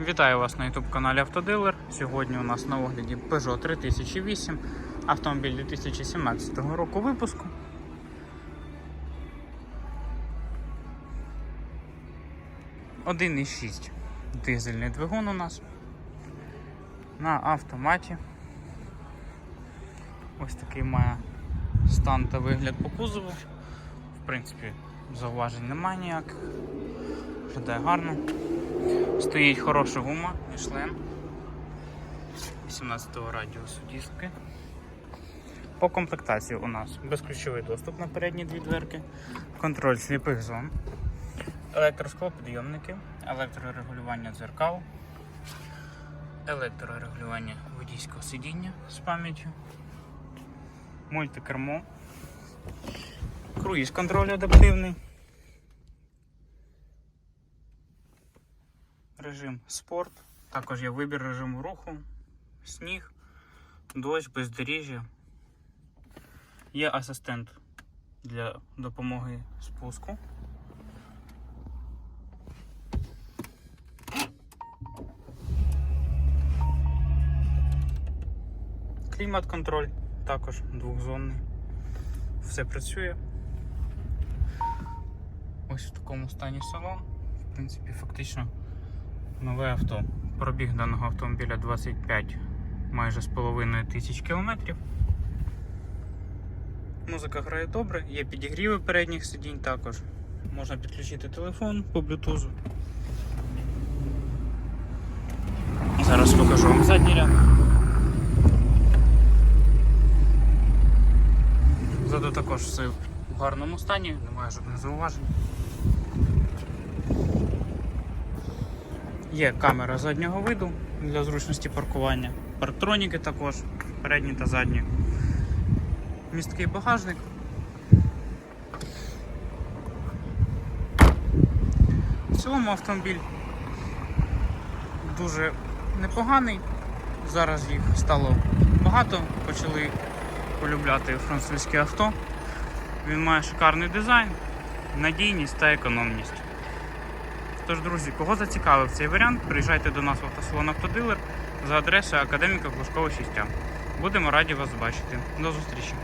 Вітаю вас на YouTube каналі Автодилер. Сьогодні у нас на огляді Peugeot 3008, автомобіль 2017 року випуску. Один із 6 дизельний двигун у нас на автоматі. Ось такий має стан та вигляд по кузову. В принципі, зауважень немає ніяких. Виглядає гарно. Стоїть хороша гума, Michelin 18-го радіусу диски. По комплектації у нас безключовий доступ на передні дві дверки, контроль сліпих зон, електросклопідйомники, електрорегулювання дзеркал, електрорегулювання водійського сидіння з пам'яттю, мультикермо, круїз контроль адаптивний. Режим спорт. Також є вибір режиму руху, сніг, дощ, бездоріжжя. Є асистент для допомоги спуску. Клімат-контроль також двохзонний. Все працює. Ось в такому стані салон. В принципі, фактично нове авто. Пробіг даного автомобіля 25 майже з половиною тисяч кілометрів. Музика грає добре, є підігріви передніх сидінь також. Можна підключити телефон по блютузу. Зараз покажу вам задній ряд. Ззаду також все в гарному стані, немає жодних зауважень. Є камера заднього виду для зручності паркування, парктроніки також, передні та задні. Місткий багажник. В цілому автомобіль дуже непоганий. Зараз їх стало багато, почали полюбляти французьке авто. Він має шикарний дизайн, надійність та економність. Тож, друзі, кого зацікавив цей варіант, приїжджайте до нас в автосалон Автодилер за адресою Академіка Глушкова 6. Будемо раді вас бачити. До зустрічі!